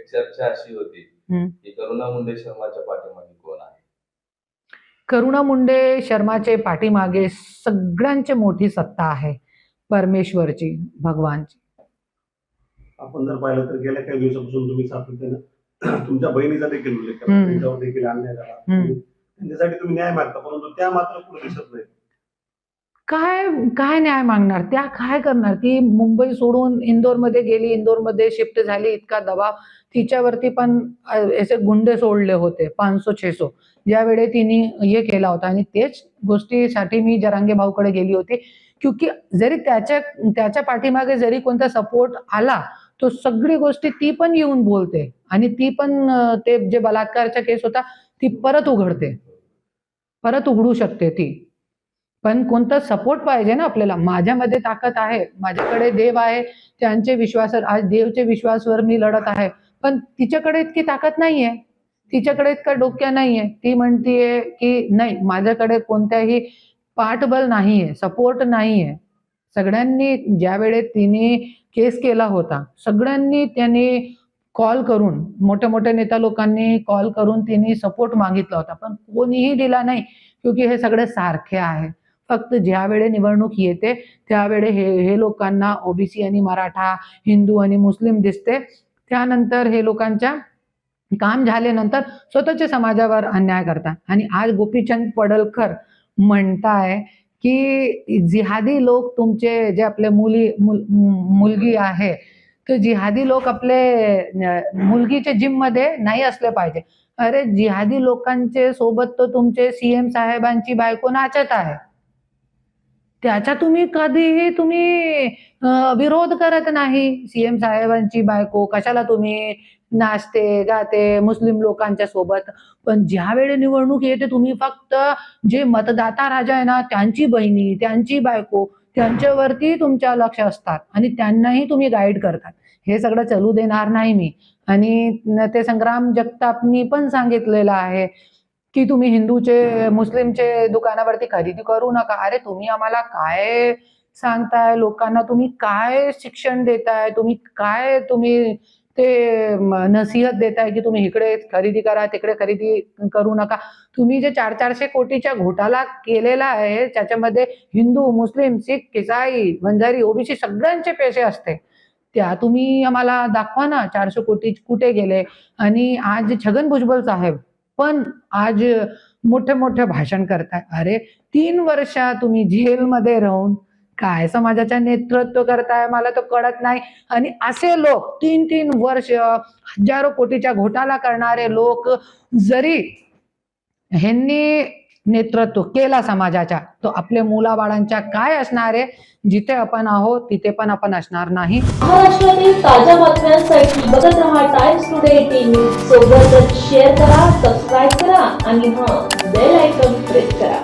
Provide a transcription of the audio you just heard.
एक चर्चा अशी होती. की करुणा मुंडे शर्माच्या पाठीमागे कोण आहे करुणा मुंडे शर्माचे पाठीमागे सगळ्यांची मोठी सत्ता आहे परमेश्वरची भगवानची आपण जर पाहिलं तर गेल्या काही दिवसापासून तुम्ही सातत्यानं तुमच्या बहिणीचा देखील उल्लेख केला हम्म. त्यांच्यावर देखील अन्याय झाला हम्म. त्यांच्यासाठी तुम्ही न्याय मागता परंतु त्या मात्र कुठे दिसत नाही काय काय न्याय मागणार? त्या काय करणार? ती मुंबई सोडून इंदोरमध्ये गेली इंदोरमध्ये शिफ्ट झाली इतका दबाव. तिच्यावरती पण असे गुंडे सोडले होते पाचसो छेसो. ज्यावेळी तिने हे केला होता. आणि तेच गोष्टीसाठी मी जरांगे भाऊकडे गेली होती. क्योंकि जरी त्याच्या त्याच्या पाठीमागे जरी कोणता सपोर्ट आला तो सगळी गोष्टी ती पण येऊन बोलते. आणि ती पण ते जे बलात्कारचा केस होता ती परत उघडते. परत उघडू शकते ती. पण कोणता सपोर्ट पाहिजे ना आपल्याला? माझ्यामध्ये ताकद आहे माझ्याकडे देव आहे त्यांचे विश्वास आज देवचे विश्वासवर मी लढत आहे. पण तिच्याकडे इतकी ताकद नाहीये. तिच्याकडे इतका डोक्या नाहीये. ती म्हणतीये की नाही माझ्याकडे कोणत्याही पाठबल नाहीये सपोर्ट नाहीये. सगळ्यांनी ज्या वेळेत तिने केस केला होता सगळ्यांनी त्यांनी कॉल करून मोठ्या मोठ्या नेता लोकांनी कॉल करून तिने सपोर्ट मागितला होता. पण कोणीही दिला नाही क्योंकि हे सगळे सारखे आहे. फक्त ज्यावेळे निवडणूक येते त्यावेळे हे हे लोकांना ओबीसी आणि मराठा हिंदू आणि मुस्लिम दिसते. त्यानंतर हे लोकांच्या काम झाल्यानंतर स्वतःच्या समाजावर अन्याय करतात. आणि आज गोपीचंद पडळकर म्हणताय की जिहादी लोक तुमचे जे आपले मुली मुल- मुलगी आहे तर जिहादी लोक आपले मुलगीच्या जिममध्ये नाही असले पाहिजे. अरे जिहादी लोकांचे सोबत तर तुमचे सीएम साहेबांची बायको नाचत आहे. त्याचा तुम्ही कधीही तुम्ही विरोध करत नाही. सीएम साहेबांची बायको कशाला तुम्ही नाचते गाते मुस्लिम लोकांच्या सोबत. पण ज्या वेळी निवडणूक येते तुम्ही फक्त जे मतदाता राजा आहे ना त्यांची बहिणी त्यांची बायको त्यांच्यावरती तुमच्या लक्ष असतात. आणि त्यांनाही तुम्ही गाईड करतात. हे सगळं चलू देणार नाही मी. आणि ते संग्राम जगतापनी पण सांगितलेलं आहे. की तुम्ही हिंदूचे मुस्लिमचे दुकानावरती खरेदी करू नका. अरे तुम्ही आम्हाला काय सांगताय? लोकांना तुम्ही काय शिक्षण देताय? तुम्ही काय तुम्ही ते नसीहत देताय की तुम्ही इकडे खरेदी करा तिकडे खरेदी करू नका? तुम्ही जे चार चारशे कोटीच्या घोटाला केलेला आहे त्याच्यामध्ये हिंदू मुस्लिम सिख इसाई बंजारी ओबीसी सगळ्यांचे पैसे असते. त्या तुम्ही आम्हाला दाखवा ना चारशे कोटी कुठे गेले? आणि आज छगन भुजबल साहेब पण आज मोठे मोठे भाषण करताय. अरे तीन वर्ष तुम्ही जेलमध्ये राहून काय समाजाच्या नेतृत्व करताय मला तो कळत नाही. आणि असे लोक तीन तीन वर्ष हजारो कोटीच्या घोटाला करणारे लोक जरी ह्यांनी नेतृत्व केला समाजाच्या. तो आपल्या मुलाबाळांच्या काय असणार आहे? जिथे आपण आहोत तिथे पण आपण असणार नाही. महाराष्ट्रातील ताज्या बातम्यांसाठी बघत रहा टाइम्स टुडे टीव्ही सोबतच शेअर करा सबस्क्राईब करा आणि हा बेल आयकॉन प्रेस करा.